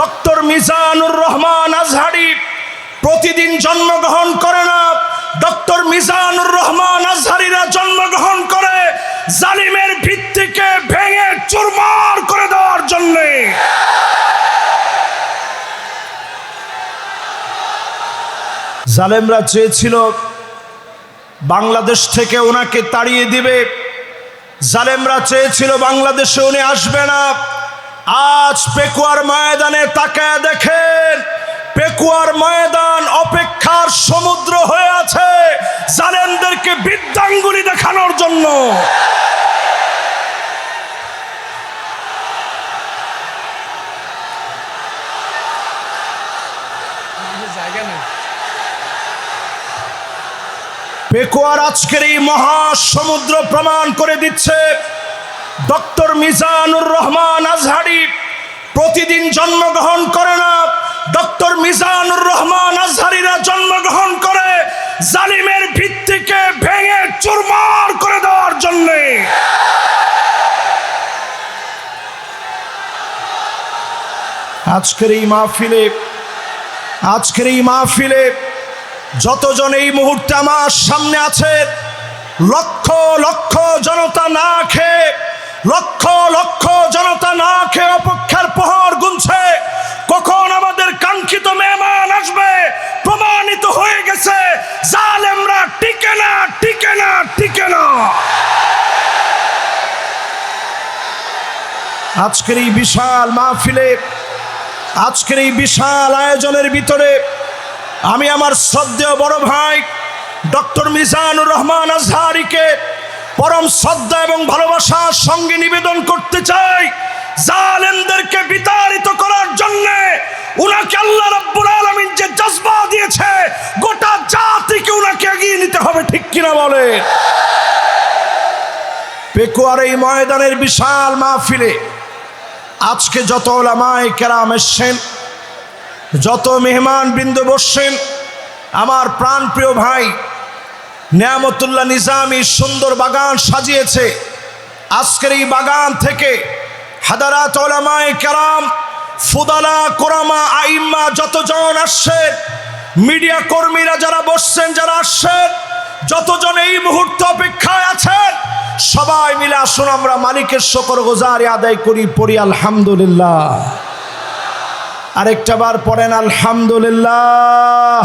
Doctor Mizanur Rahman Azhari প্রতিদিন জন্মগ্রহণ করে না। ডক্টর মিজানুর রহমান আজহারিরা জন্মগ্রহণ করে জালিমের ভিত্তিকে ভেঙে চুরমার করে দেওয়ার জন্যে। জালেমরা চেয়েছিল বাংলাদেশ থেকে ওনাকে তাড়িয়ে দিবে। জালেমরা চেয়েছিল বাংলাদেশে উনি আসবে না। আজ পেকুয়ার ময়দানে তাকায় দেখেন, পেকুয়ার ময়দান অপেক্ষার সমুদ্র হয়ে আছে। জালেমদেরকে বিদ্যাঙ্গুলি দেখানোর জন্য। পেকুয়ার আজকের এই মহাসমুদ্র প্রমাণ করে দিচ্ছে ডক্টর মিজানুর রহমান আজহারি প্রতিদিন জন্মগ্রহণ করে না। ডক্টর মিজানুর রহমান আজহারিরা জন্মগ্রহণ করে জালিমের ভিত্তিকে ভেঙে চুরমার করে দেওয়ার জন্যে। আজকের এই মাহফিলে, আজকের এই মাহফিলে যতজন এই মুহূর্তে আমার সামনে আছে, লক্ষ লক্ষ জনতা না খেয়ে লক্ষ লক্ষ জনতা না খেয়ে অপেক্ষার প্রহর গুনছে। কখন আমাদের কাঙ্ক্ষিত মেহমান আসবে? প্রমাণিত হয়ে গেছে, জালেমরা টিকে না টিকে না টিকে না। আজকের এই বিশাল মাহফিলে, আজকের এই বিশাল আয়োজনের ভিতরে আমি আমার শ্রদ্ধেয় বড় ভাই ডক্টর মিজানুর রহমান আজহারিকে পরম শ্রদ্ধা এবং ভালোবাসার সঙ্গে নিবেদন করতে চাই জালেমদেরকে বিতাড়িত করার জন্য। উনাকে আল্লাহ রাব্বুল আলামিন যে জজবা দিয়েছে, গোটা জাতিকে উনাকে এগিয়ে নিতে হবে, ঠিক কিনা বলে পেকুয়ার এই ময়দানের বিশাল মাহফিলে আজকে যত ওলামায় কেরাম এসছেন, যত মেহমান বৃন্দ বসছেন, আমার প্রাণপ্রিয় ভাই নিয়ামতুল্লাহ নিজামি সুন্দর বাগান সাজিয়েছে। আজকের এই বাগান থেকে হাদারাত ওলামায় কেরাম, ফুদালা, কোরামা, আইম্মা যতজন আসছেন মিডিয়া কর্মীরা যারা বসছেন, যারা আসছেন, যতজন এই মুহূর্তে অপেক্ষায় আছেন, সবাই মিলে আসুন, আমরা মালিকের শকর গোজারি আদায় করি, পড়ি আলহামদুলিল্লাহ। আরেকটা বার পড়েন, আলহামদুলিল্লাহ।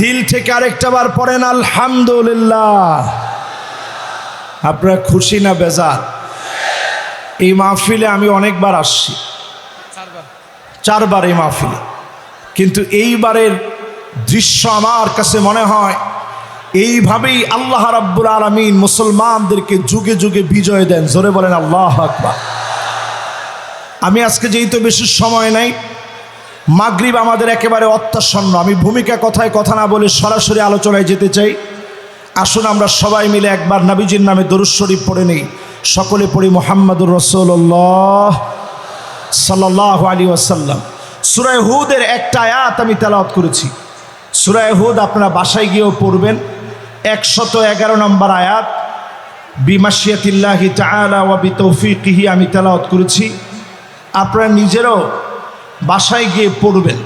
দিল থেকে আরেকটা বার পড়েন, আলহামদুলিল্লাহ। আপনারা খুশি না বেজার এই মাহফিলে আমি অনেকবার আসছি। চারবার এই মাহফিলে। কিন্তু এইবারের দৃশ্য আমার কাছে মনে হয়, এইভাবেই আল্লাহ রাব্বুল আলমিন মুসলমানদেরকে যুগে যুগে বিজয় দেন। জোরে বলেন, আল্লাহ আকবার। আমি আজকে যেহেতু বেশি সময় নাই মাগরিব আমাদের একেবারে অত্যাসন্ন। আমি ভূমিকা কথায় কথা না বলে সরাসরি আলোচনায় যেতে চাই। আসুন আমরা সবাই মিলে একবার নাবিজির নামে দরুদ শরীফ পড়ে নেই। সকলে পড়ি মোহাম্মদুর রসুল্লাহ সাল্লাহ আলী ওয়াসাল্লাম। সুরায় হুদের একটা আয়াত আমি তেলাওয়াত করেছি। সুরায় হুদ আপনারা বাসায় গিয়েও পড়বেন। একশত এগারো নম্বর আয়াত, বিমাশিয়াতিল্লাহি তাআলা ওয়া বিতৌফিকিহি আমি তেলাওয়াত করেছি। আপনারা নিজেরও বাসায় গিয়ে পড়বেন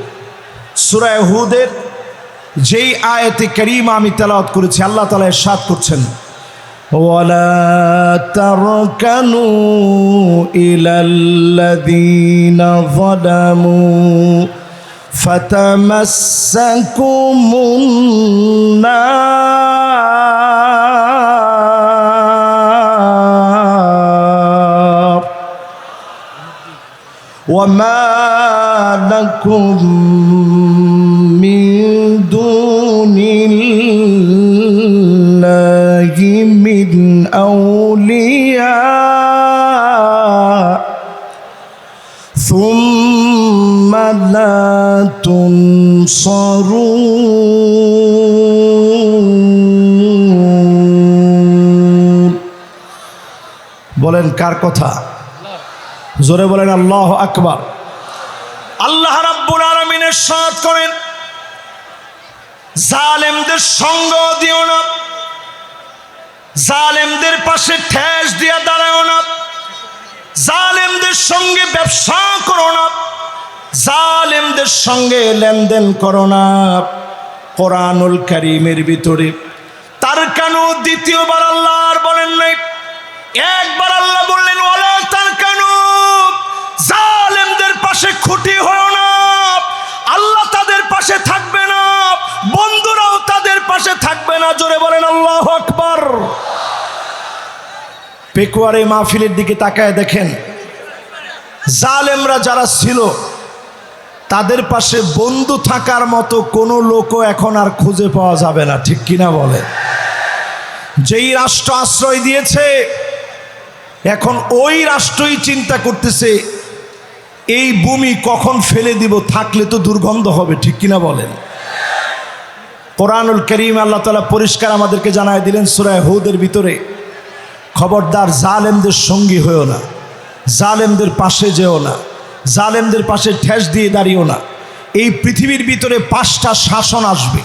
সুরায় হুদের যেই আয়াতে করিমা আমি তেলাওয়াত করেছি আল্লাহ তালা এরশাদ করছেন ولا تركنوا إلى الذين ظلموا فتمسكم النار وما لكم من دون الله من أولياء ثم لا تنصرون বলেন কার কথা জোরে বলেন, আল্লাহ আকবার আল্লাহ রাব্বুল আলমিনের সাথ করেন, জালেমদের সঙ্গ দিও না, জালেমদের পাশে ঠেস দিয়া দাঁড়াও না, জালেমদের সঙ্গে ব্যবসা করো না, জালেমদের সঙ্গে লেনদেন করো না। কোরআনুল করিমের ভিতরে তার কেন দ্বিতীয়বার আল্লাহ আর বলেন নাই? একবার আল্লাহ বললেন ওলা পাশে খুঁটি হও না। আল্লাহ তাদের পাশে থাকবে না। বন্ধুরাও তাদের পাশে থাকবে না। জোরে বলেন, আল্লাহ আকবার। পেকুয়ারে মাহফিলের দিকে তাকায় দেখেন, জালেমরা যারা ছিল, তাদের পাশে বন্ধু থাকার মতো কোনো লোকও এখন আর খুঁজে পাওয়া যাবে না। ঠিক কিনা বলে? যেই রাষ্ট্র আশ্রয় দিয়েছে, এখন ওই রাষ্ট্রই চিন্তা করতেছে এই ভূমি কখন ফেলে দিব থাকলে তো দুর্গন্ধ হবে, ঠিক কিনা বলেন? কোরআনুল করিম আল্লাহ তালা পরিষ্কার আমাদেরকে জানায় দিলেন সুরায় হুদের ভিতরে, খবরদার জালেমদের সঙ্গী হয়েও না, জালেমদের পাশে যেও না, জালেমদের পাশে ঠেস দিয়ে দাঁড়িয়েও না, এই পৃথিবীর ভিতরে পাঁচটা শাসন আসবে।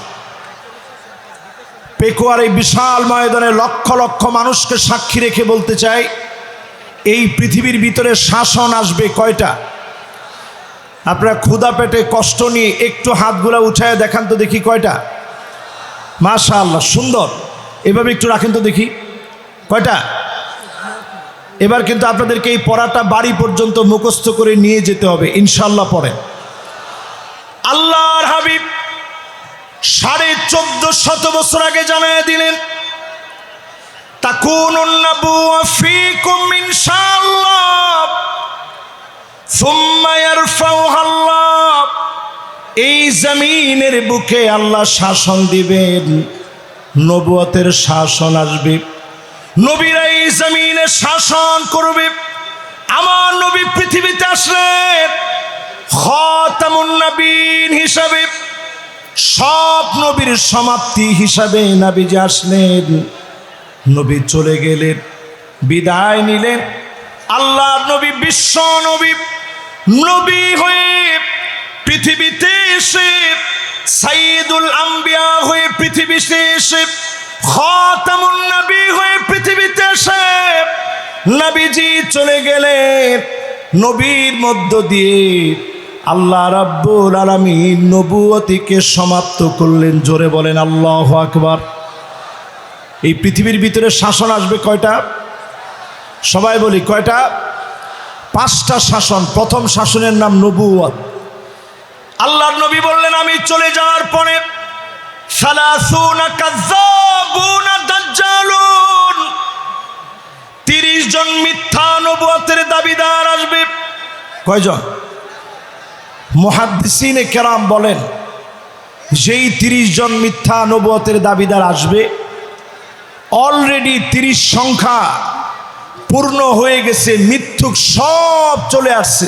পেকুয়ার এই বিশাল ময়দানে লক্ষ লক্ষ মানুষকে সাক্ষী রেখে বলতে চাই, এই পৃথিবীর ভিতরে শাসন আসবে কয়টা? আপনারা ক্ষুদা পেটে কষ্ট নিয়ে একটু হাতগুলা উঠায় দেখান তো দেখি কয়টা। মাশা আল্লাহ সুন্দর। এভাবে একটু রাখেন তো দেখি। কয়টা? এবার কিন্তু আপনাদেরকে এই পড়াটা বাড়ি পর্যন্ত মুখস্থ করে নিয়ে যেতে হবে ইনশাল্লাহ পরে। আল্লাহর হাবিব সাড়ে চোদ্দ শত বছর আগে জানায় দিলেন ইয়ারফাউহা আল্লাহ এই জমিনের বুকে আল্লাহ শাসন দিবেন। নবুয়তের শাসন আসবে। নবীরা এই জমিনে শাসন করবে। আমার নবী পৃথিবীতে আসলেন খতামুন নবীন হিসাবে, সব নবীর সমাপ্তি হিসাবে নাবিজি আসলেন। নবী চলে গেলেন, বিদায় নিলেন। আল্লাহ নবী বিশ্ব নবী। নবী হয়ে পৃথিবীতে এসে সাইদুল আম্বিয়া হয়ে পৃথিবীতে এসে, খতামুন নবী হয়ে পৃথিবীতে এসে, নবীজি চলে গেলেন নবীর মধ্য দিয়ে আল্লাহ রাব্বুল আলামিন নবুয়তিকে সমাপ্ত করলেন। জোরে বলেন, আল্লাহ আকবার। এই পৃথিবীর ভিতরে শাসন আসবে কয়টা? সবাই বলি, কয়টা? পাঁচটা শাসন, প্রথম শাসনের নাম নবুয়ত আল্লাহর নবী বললেন, আমি চলে যাওয়ার পরে তিরিশ জন মিথ্যা নবুয়তের দাবিদার আসবে। কয়জন? মহাদ্দিসিনে কেরাম বলেন, যেই তিরিশ জন মিথ্যা নবুয়তের দাবিদার আসবে অলরেডি তিরিশ সংখ্যা পূর্ণ হয়ে গেছে, মিথ্যুক সব চলে আসছে।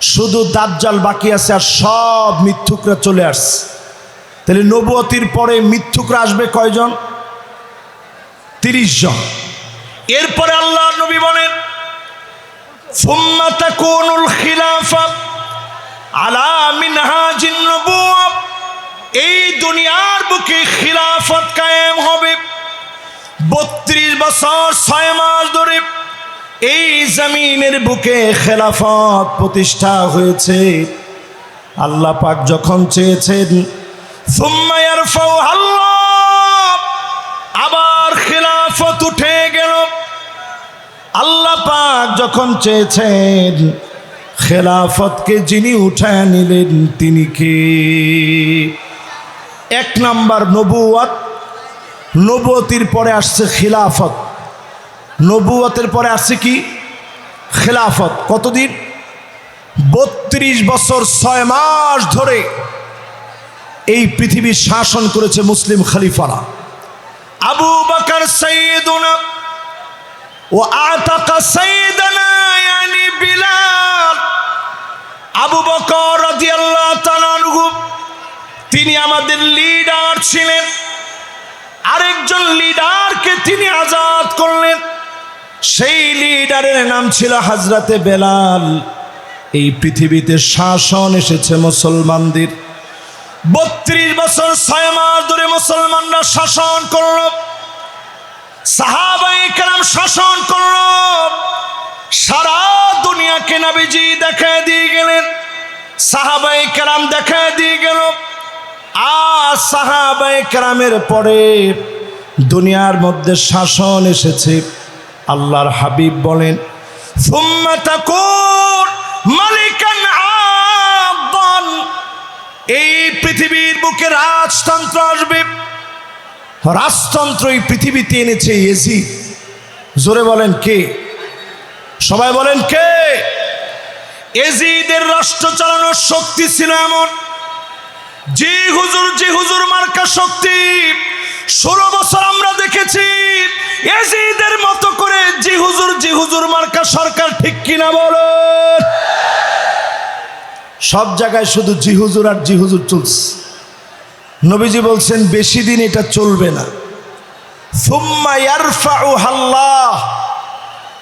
শুধু দাজ্জাল বাকি আছে আর সব মিথ্যুকরা চলে আসছে। তাহলে নবুয়তির পরে মিথ্যুকরা আসবে কয়জন? তিরিশ জন। এরপরে আল্লাহ নবী বলেন এই দুনিয়ার বুকে খিলাফত কায়েম হবে। বত্রিশ বছর ছয় মাস ধরে এই জমিনের বুকে খেলাফত প্রতিষ্ঠা হয়েছে। আল্লাহ পাক যখন চেয়েছেন আবার খেলাফত উঠে গেল। আল্লাহ পাক যখন চেয়েছেন, খেলাফতকে যিনি উঠায় নিলেন তিনি কে? এক নাম্বার নবুয়াত নবুয়তির পরে আসছে খিলাফত। নবুয়তের পরে আসছে কি? খেলাফত। কতদিন? বত্রিশ বছর ছয় মাস ধরে এই পৃথিবী শাসন করেছে মুসলিম খলিফারা। আবু বকর ও বিলাল। আবু বকর তিনি আমাদের লিডার ছিলেন। আরেকজন লিডারকে তিনি আজাদ করলেন। সেই লিডারের নাম ছিল হাজরাতে বেলাল। এই পৃথিবীতে শাসন এসেছে মুসলমানদের। বত্রিশ বছর ছয় মাস ধরে মুসলমানরা শাসন করল। সাহাবাই কেরাম শাসন করল। সারা দুনিয়াকে নাবিজি দেখা দিয়ে গেলেন। সাহাবাই কেরাম দেখা দিয়ে গেল। আর পরে দুনিয়ার মধ্যে শাসন এসেছে। আল্লাহর হাবিব বলেন। এই পৃথিবীর বুকে রাজতন্ত্র আসবে। রাজতন্ত্র এই পৃথিবীতে এনেছে এজিদ জোরে বলেন কে? সবাই বলেন কে? এজিদের রাষ্ট্র চালানোর শক্তি ছিল এমন যে হুজুর যে হুজুর, মার্কা শক্তি। ষোলো বছর আমরা দেখেছি এজিদের মতো করে যে হুজুর যে হুজুর, মার্কা সরকার ঠিক কিনা বলো? সব জায়গায় শুধু জি হুজুর আর জি হুজুর চলছে। নবীজি বলছেন, বেশি দিন এটা চলবে না।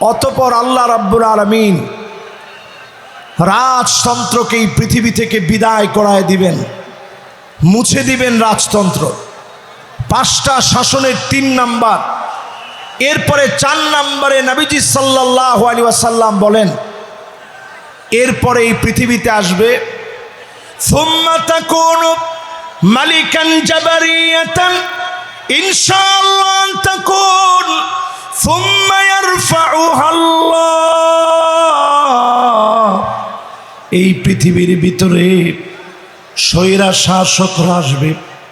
অতপর আল্লাহ রাব্বুল আলামিন রাজতন্ত্রকে এই পৃথিবী থেকে বিদায় করায় দিবেন। মুছে দিবেন রাজতন্ত্র পাঁচটা শাসনের তিন নাম্বার এরপরে চার নাম্বারে নবীজি সাল্লাহ আলী ওয়াসাল্লাম বলেন এরপরে এই পৃথিবীতে আসবে ثم تكون ملكا جبرية إن شاء الله أن تكون ثم يرفعها الله এই পৃথিবীর ভিতরে স্বৈরা শাসকরা আসবে।